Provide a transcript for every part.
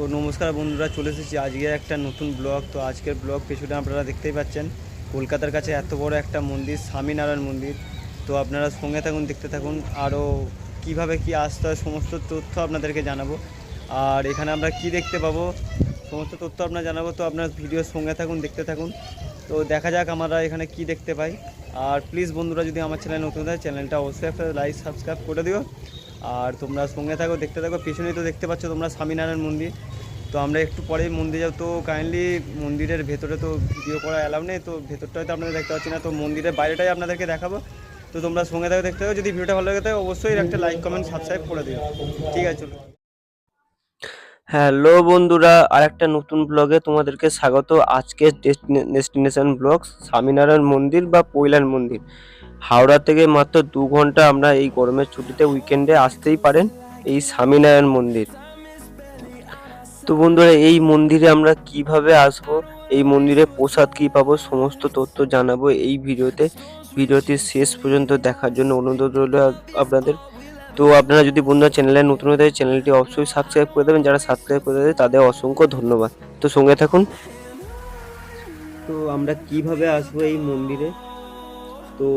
তো নমস্কার বন্ধুরা, চলে এসেছি আজকে একটা নতুন ব্লগ তো আজকের ব্লগ পেছনে আপনারা দেখতেই পাচ্ছেন, কলকাতার কাছে এত বড় একটা মন্দির, স্বামীনারায়ণ মন্দির। তো আপনারা সঙ্গে থাকুন, দেখতে থাকুন, আরও কীভাবে কি আসতে হয়, সমস্ত তথ্য আপনাদেরকে জানাব। আর এখানে আমরা কি দেখতে পাবো, সমস্ত তথ্য আপনার জানাব, তো আপনার ভিডিওর সঙ্গে থাকুন, দেখতে থাকুন। তো দেখা যাক আমরা এখানে কি দেখতে পাই। আর প্লিজ বন্ধুরা, যদি আমার চ্যানেল নতুন হয় চ্যানেলটা অবশ্যই একটা লাইক সাবস্ক্রাইব করে দিও। আর তোমরা সঙ্গে থাকো, দেখতে থাকো। পেছনেই তো দেখতে পাচ্ছ তোমরা স্বামীনারায়ণ মন্দির। তো আমরা একটু পরেই মন্দিরে যাও তো কাইন্ডলি মন্দিরের ভেতরে তো ভিডিও করা অ্যালাউ নেই। তো ভেতরটা হয়তো আপনাদের দেখতে পাচ্ছি না। তো মন্দিরের বাইরেটাই আপনাদেরকে দেখাবো। তো তোমরা সঙ্গে থাকো, দেখতে থাকো। যদি ভিডিওটা ভালো লাগে থাকে অবশ্যই একটা লাইক কমেন্ট সাবস্ক্রাইব করে দিও। ঠিক আছে, চলো। হ্যালো বন্ধুরা আর একটা নতুন ব্লগে তোমাদেরকে স্বাগত। আজকের ডেস্টিনেশন ব্লগ স্বামীনারায়ণ মন্দির বা পৈলান মন্দির। হাওড়া থেকে মাত্র দু ঘণ্টা আমরা এই গরমের ছুটিতে উইকেন্ডে আসতেই পারেন এই স্বামীনারায়ণ মন্দির। তো বন্ধুরা, এই মন্দিরে আমরা কীভাবে আসব, এই মন্দিরে প্রসাদ কি পাবো, সমস্ত তথ্য জানাব এই ভিডিওতে। ভিডিওটি শেষ পর্যন্ত দেখার জন্য অনুরোধ রইল আপনাদের। তো আপনারা যদি বন্ধুরা চ্যানেলে নতুন হয়ে চ্যানেলটি অবশ্যই সাবস্ক্রাইব করে দেবেন। যারা সাবস্ক্রাইব করে দেবে, তাদের অসংখ্য ধন্যবাদ। তো সঙ্গে থাকুন। তো আমরা কীভাবে আসব এই মন্দিরে? তো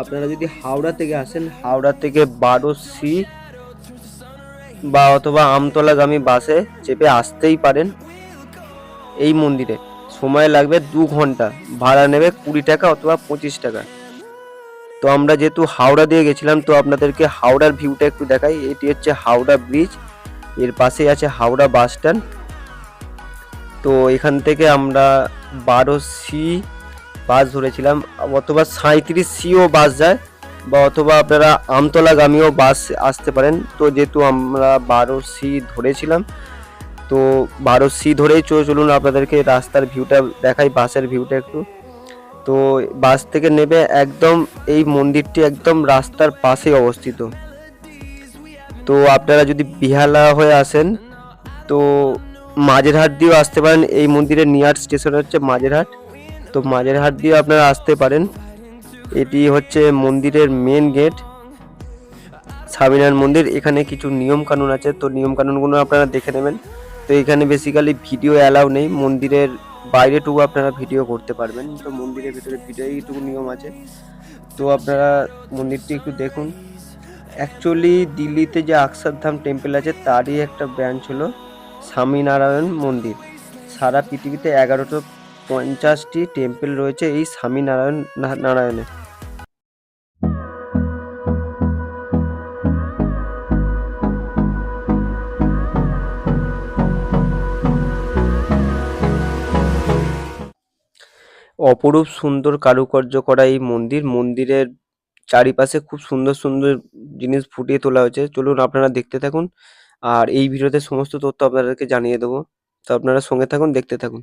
আপনারা যদি হাওড়া থেকে আসেন, হাওড়া থেকে বারো সি বা অথবা আমতলাগামী বাসে চেপে আসতেই পারেন এই মন্দিরে। সময় লাগবে দু ঘণ্টা, ভাড়া নেবে কুড়ি টাকা অথবা পঁচিশ টাকা। তো আমরা যেহেতু হাওড়া দিয়ে গেছিলাম, তো আপনাদেরকে হাওড়ার ভিউটা একটু দেখাই। এটি হচ্ছে হাওড়া ব্রিজের পাশেই আছে হাওড়া বাস স্ট্যান্ড তো এখান থেকে আমরা বারো সি বাস ধরেছিলাম, অথবা সাঁত্রিশ সিও বাস যায়, বা অথবা আপনারা আমতলাগামীও বাস আসতে পারেন। তো যেহেতু আমরা বারো সি ধরেছিলাম, তো বারো সি ধরেই চলে চলুন আপনাদেরকে রাস্তার ভিউটা দেখাই, বাসের ভিউটা একটু। তো বাস থেকে নেবে একদম এই মন্দিরটি একদম রাস্তার পাশেই অবস্থিত। তো আপনারা যদি বিহালা হয়ে আসেন, তো মাঝেরহাট দিয়েও আসতে পারেন। এই মন্দিরের নিয়ার স্টেশন হচ্ছে মাঝেরহাট। তো মাঝেরহাট দিয়েও আপনারা আসতে পারেন। এটি হচ্ছে মন্দিরের মেন গেট স্বামীনারায়ণ মন্দির। এখানে কিছু নিয়ম কানুন আছে, তো নিয়ম কানুনগুলো আপনারা দেখে নেবেন। তো এখানে বেসিক্যালি ভিডিও অ্যালাউ নেই, মন্দিরের বাইরেটুকু আপনারা ভিডিও করতে পারবেন। তো মন্দিরের ভিতরে ভিডিও এইটুকু নিয়ম আছে। তো আপনারা মন্দিরটি একটু দেখুন। অ্যাকচুয়ালি দিল্লিতে যে আকসারধাম টেম্পল আছে, তারই একটা ব্রাঞ্চ হলো স্বামীনারায়ণ মন্দির। সারা পৃথিবীতে এগারোটো পঞ্চাশটি টেম্পল রয়েছে এই স্বামীনারায়ণ নারায়ণে। অপরূপ সুন্দর কারুকার্য করা এই মন্দির। মন্দিরের চারিপাশে খুব সুন্দর সুন্দর জিনিস ফুটিয়ে তোলা হয়েছে। চলুন আপনারা দেখতে থাকুন। আর এই ভিডিওতে সমস্ত তথ্য আপনাদেরকে জানিয়ে দেবো। তো আপনারা সঙ্গে থাকুন, দেখতে থাকুন।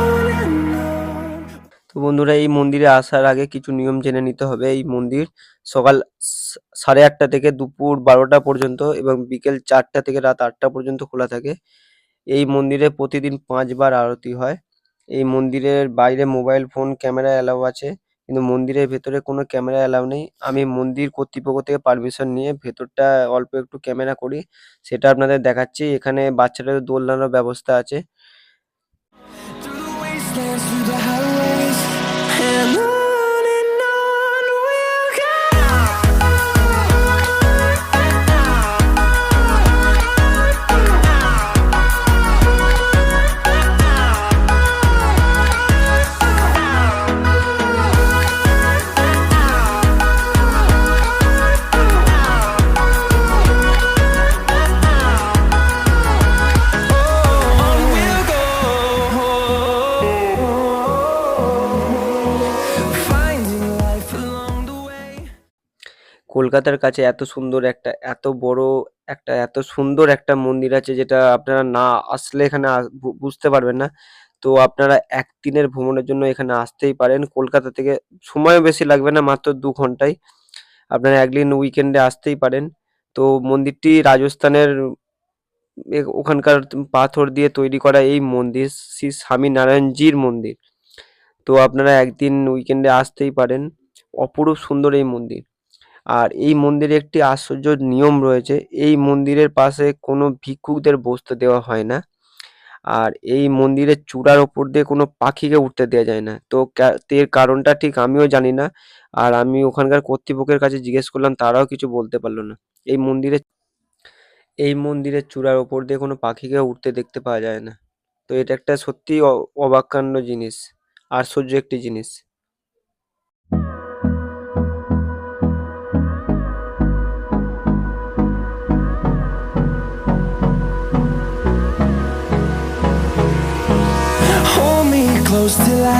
তো বন্ধুরা, এই মন্দিরে আসার আগে কিছু নিয়ম জেনে নিতে হবে। এই মন্দির সকাল সাড়ে আটটা থেকে দুপুর বারোটা পর্যন্ত এবং বিকেল চারটা থেকে রাত আটটা পর্যন্ত খোলা থাকে। এই মন্দিরে প্রতিদিন পাঁচবার আরতি হয়। এই মন্দিরের বাইরে মোবাইল, ফোন, ক্যামেরা অ্যালাউ আছে, কিন্তু মন্দিরের ভেতরে কোনো ক্যামেরা অ্যালাউ নেই। আমি মন্দির কর্তৃপক্ষ থেকে পারমিশন নিয়ে ভেতরটা অল্প একটু ক্যামেরা করি, সেটা আপনাদের দেখাচ্ছি। এখানে বাচ্চাদের দোলনারও ব্যবস্থা আছে। কলকাতার কাছে এত সুন্দর একটা, এত বড় একটা, এত সুন্দর একটা মন্দির আছে যেটা আপনারা না আসলে এখানে বুঝতে পারবেন না। তো আপনারা একদিনের ভ্রমণের জন্য এখানে আসতেই পারেন। কলকাতা থেকে সময়ও বেশি লাগবে না, মাত্র দু ঘন্টায়। আপনারা একদিন উইকেন্ডে আসতেই পারেন। তো মন্দিরটি রাজস্থানের ওখানকার পাথর দিয়ে তৈরি করা এই মন্দির, শ্রী স্বামী নারায়ণজির মন্দির। তো আপনারা একদিন উইকেন্ডে আসতেই পারেন। অপরূপ সুন্দর এই মন্দির। আর এই মন্দিরে একটি আশ্চর্য নিয়ম রয়েছে, এই মন্দিরের পাশে কোনো ভিক্ষুকদের বসতে দেওয়া হয় না। আর এই মন্দিরের চূড়ার ওপর দিয়ে কোনো পাখিকে উঠতে দেওয়া যায় না। তো এর কারণটা ঠিক আমিও জানি না। আর আমি ওখানকার কর্তৃপক্ষের কাছে জিজ্ঞেস করলাম, তারাও কিছু বলতে পারল না। এই মন্দিরে, এই মন্দিরের চূড়ার ওপর দিয়ে কোনো পাখিকে উঠতে দেখতে পাওয়া যায় না। তো এটা একটা সত্যি অবাক্যান্য জিনিস। আশ্চর্য একটি জিনিস।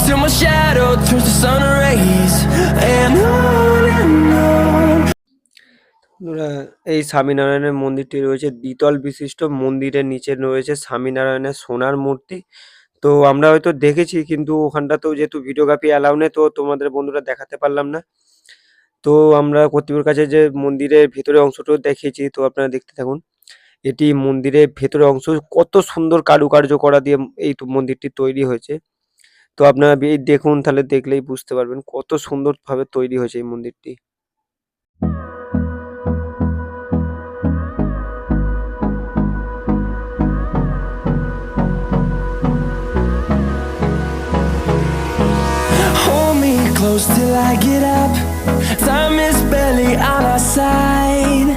till my shadow, turns to sun rays. And on and on. এই স্বামীনারায়ণের মন্দিরটি রয়েছে দ্বিতল বিশিষ্ট মন্দিরের নিচে রয়েছে স্বামীনারায়ণের সোনার মূর্তি তো আমরা হয়তো দেখেছি, কিন্তু ওখানটাতেও যেহেতু ভিডিওগ্রাফি অ্যালাউ নেই, তো তোমাদের বন্ধুরা দেখাতে পারলাম না তো আমরা কর্তৃপক্ষের কাছে যে মন্দিরের ভেতরের অংশটাও দেখিয়েছি, তো আপনারা দেখতে থাকুন এটি মন্দিরের ভেতরের অংশ, কত সুন্দর কারুকার্য করা দিয়ে এই মন্দিরটি তৈরি হয়েছে তো আপনারা দেখুন তাহলে দেখলেই বুঝতে পারবেন কত সুন্দরভাবে তৈরি হয়েছে এই মন্দিরটি close till I get up. Time is barely on our side.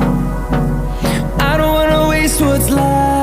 I don't wanna waste what's left.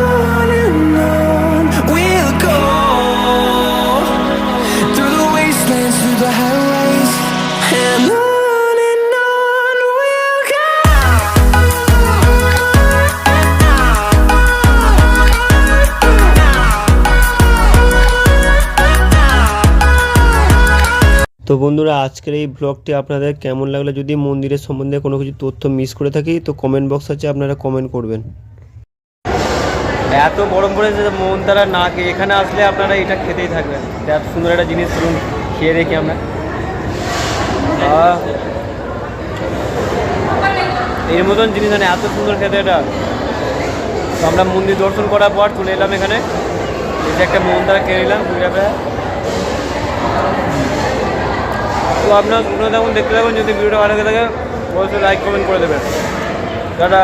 বন্ধুরা, আজকের এই ব্লগটি আপনাদের কেমন লাগল যদি মন্দিরের সম্বন্ধে কোনো কিছু তথ্য মিস করে থাকি, তো কমেন্ট বক্স আছে, আপনারা কমেন্ট করবেন। এত গরম পড়েছে মন তারা না এখানে আসলে আপনারা এটা খেতেই থাকবেন। এত সুন্দর একটা জিনিস ধরুন খেয়ে দেখি আমরা। এর মতন জিনিস মানে এত সুন্দর খেতে এটা। তো আমরা মন্দির দর্শন করার পর চলে এলাম এখানে। যে একটা মন তারা খেয়ে নিলাম বেড়া তো আপনার শুনে থাকুন, দেখতে থাকুন, যদি ভিডিওটা ভালো লাগে থাকে, অবশ্যই লাইক কমেন্ট করে দেবেন। দাদা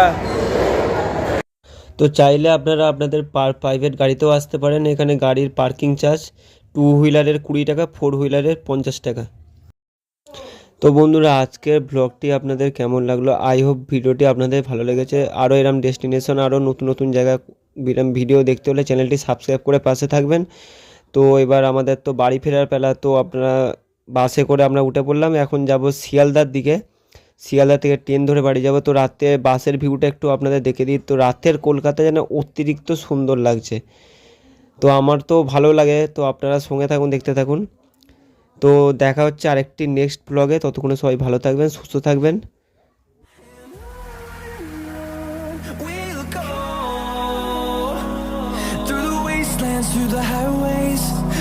তো চাইলে আপনারা আপনাদের পার প্রাইভেট গাড়িতেও আসতে পারেন, এখানে গাড়ির পার্কিং চার্জ টু হুইলারের কুড়ি টাকা ফোর হুইলারের পঞ্চাশ টাকা। তো বন্ধুরা, আজকের ব্লগটি আপনাদের কেমন লাগল? আই হোপ ভিডিওটি আপনাদের ভালো লেগেছে। আরও এরম ডেস্টিনেশন আরও নতুন নতুন জায়গা বিরাম ভিডিও দেখতে হলে চ্যানেলটি সাবস্ক্রাইব করে পাশে থাকবেন। তো এবার আমাদের তো বাড়ি ফেরার পেলা তো আপনারা বাসে করে আমরা উঠে পড়লাম। এখন যাব শিয়ালদার দিকে। শিয়ালদা থেকে ট্রেন ধরে বাড়ি যাব। তো রাতে বাসের ভিউটা একটু আপনাদের দেখে দিই। তো রাতের কলকাতা যেন অতিরিক্ত সুন্দর লাগছে। তো আমার তো ভালো লাগে। তো আপনারা সঙ্গে থাকুন দেখতে থাকুন। তো দেখা হচ্ছে আরেকটি নেক্সট ব্লগে ততক্ষণে সবাই ভালো থাকবেন সুস্থ থাকবেন। Through the highways,